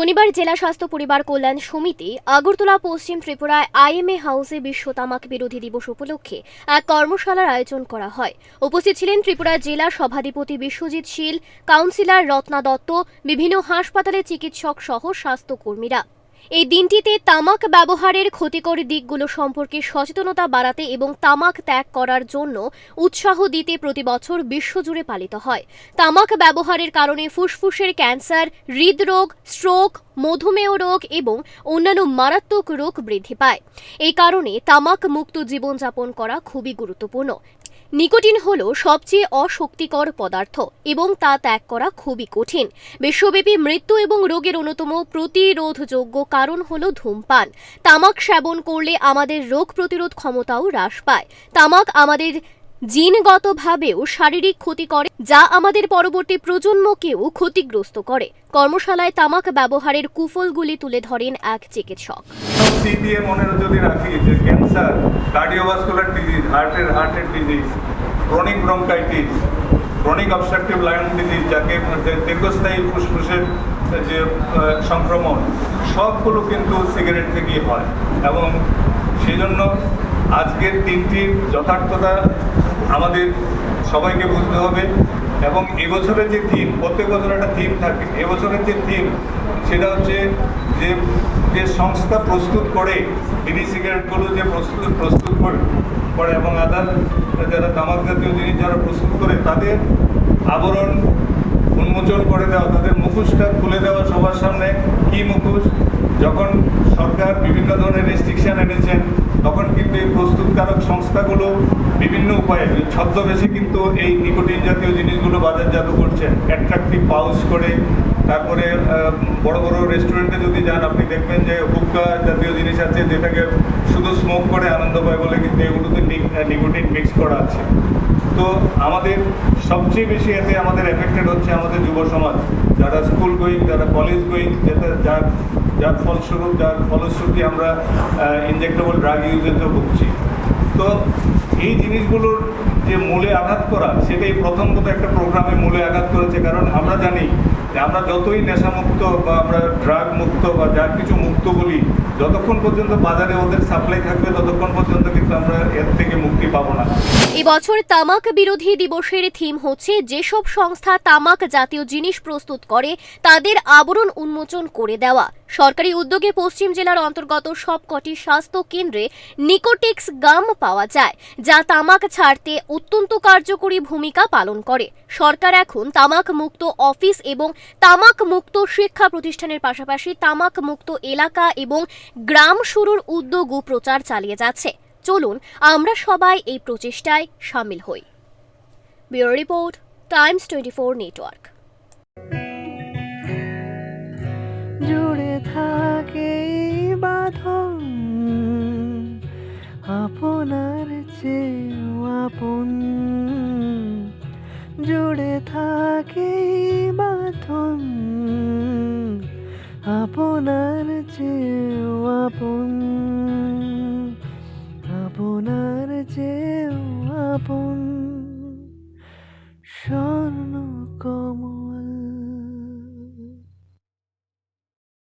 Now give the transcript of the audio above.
শনিবার জেলা স্বাস্থ্য পরিবার কল্যাণ সমিতি আগরতলা, পশ্চিম ত্রিপুরায় আইএমএ হাউসে বিশ্ব তামাক বিরোধী দিবস উপলক্ষে এক কর্মশালার আয়োজন করা হয়। উপস্থিত ছিলেন ত্রিপুরা জেলা সভাধিপতি বিশ্বজিৎ শীল, কাউন্সিলর রত্না দত্ত, বিভিন্ন হাসপাতালে চিকিৎসক সহ স্বাস্থ্যকর্মীরা। এই দিনটিতে তামাক ব্যবহারের ক্ষতিকর দিকগুলো সম্পর্কে সচেতনতা বাড়াতে এবং তামাক ত্যাগ করার জন্য উৎসাহ দিতে প্রতি বছর বিশ্বজুড়ে পালিত হয়। তামাক ব্যবহারের কারণে ফুসফুসের ক্যান্সার, হৃদরোগ, স্ট্রোক, মধুমেহ রোগ এবং অন্যান্য মারাত্মক রোগ বৃদ্ধি পায়। এই কারণে তামাক মুক্ত জীবনযাপন করা খুবই গুরুত্বপূর্ণ। নিকোটিন হল সবচেয়ে অশক্তিকর পদার্থ এবং তা ত্যাগ করা খুবই কঠিন। বিশ্বব্যাপী মৃত্যু এবং রোগের অন্যতম প্রতিরোধযোগ্য কারণ হল ধূমপান। তামাক সেবন করলে আমাদের রোগ প্রতিরোধ ক্ষমতাও হ্রাস পায়। তামাক আমাদের জিনগতভাবেও শারীরিক ক্ষতি করে, যা আমাদের পরবর্তী প্রজন্মকেও ক্ষতিগ্রস্ত করে। কর্মশালায় তামাক ব্যবহারের কুফলগুলি তুলে ধরেন এক চিকিৎসক। সি দিয়ে মনে যদি রাখি, যে ক্যান্সার, কার্ডিওভাস্কুলার ডিজিজ, হার্টের হার্টের disease, chronic bronchitis, chronic obstructive line disease, যাকে দীর্ঘস্থায়ী ফুসফুসের যে সংক্রমণ, সবগুলো কিন্তু সিগারেট থেকেই হয়। এবং সেই জন্য আজকের দিনটির যথার্থতা আমাদের সবাইকে বুঝতে হবে এবং এবছরের যে থিম প্রত্যেক বছর একটা থিম থাকে। এবছরের যে থিম সেটা হচ্ছে যে যে সংস্থা প্রস্তুত করে, বিড়ি সিগারেটগুলো যে প্রস্তুত প্রস্তুত করে করে এবং আদার যারা তামাক জাতীয় জিনিস যারা প্রস্তুত করে, তাদের আবরণ উন্মোচন করে দেওয়া, তাদের মুখোশটা খুলে দেওয়া সবার সামনে। কি মুখোশ? যখন সরকার বিভিন্ন ধরনের রেস্ট্রিকশন এনেছেন, তখন কিন্তু এই প্রস্তুতকারক সংস্থাগুলো বিভিন্ন উপায়ে, ছদ্মবেশে কিন্তু এই নিকোটিন জাতীয় জিনিসগুলো বাজারজাত করছেন। অ্যাট্রাক্টিভ পাউচ করে তারপরে বড় বড় রেস্টুরেন্টে যদি যান, আপনি দেখবেন যে হুক্কা জাতীয় জিনিস আছে যেটাকে শুধু স্মোক করে আনন্দ পায় বলে কিন্তু এগুলোতে নিকোটিন মিক্স করা আছে। তো আমাদের সবচেয়ে বেশি এতে আমাদের এফেক্টেড হচ্ছে আমাদের যুব সমাজ। যারা স্কুল গোয়িং যারা কলেজ গোয়িং যাতে যার যার ফলস্বরূপ, যার ফলশ্রুতি আমরা ইনজেক্টেবল ড্রাগ ইউজেতে ভুগছি। তো এই জিনিসগুলোর যে মূলে আঘাত করা, সেটাই প্রথমত একটা প্রোগ্রামে মূলে আঘাত করেছে। কারণ আমরা জানি যে আমরা যতই নেশামুক্ত বা আমরা ড্রাগ মুক্ত বা যার কিছু মুক্ত বলি, যতক্ষণ পর্যন্ত বাজারে ওদের সাপ্লাই থাকবে, ততক্ষণ পর্যন্ত কিন্তু আমরা এর থেকে মুক্তি পাবো না। এবছর তামাক বিরোধী দিবসের থিম হচ্ছে যেসব সংস্থা তামাক জাতীয় জিনিস প্রস্তুত করে, তাদের আবরণ উন্মোচন করে দেওয়া। সরকারি উদ্যোগে পশ্চিম জেলার অন্তর্গত সবকটি স্বাস্থ্য কেন্দ্রে নিকোটিক্স গাম পাওয়া যায় যা তামাক ছাড়তে অত্যন্ত কার্যকরী ভূমিকা পালন করে। সরকার এখন তামাক মুক্ত অফিস এবং তামাক মুক্ত শিক্ষা প্রতিষ্ঠানের পাশাপাশি তামাক মুক্ত এলাকা এবং গ্রাম শুরুর উদ্যোগ ও প্রচার চালিয়ে যাচ্ছে। চলুন, আমরা সবাই এই প্রচেষ্টায় সামিল হই। Bureau report, times twenty four network. জুড়ে থাকে যে আপন। জুড়ে থাকে বাঁধন আপনার যে আপন। আপনার যে আপন। সব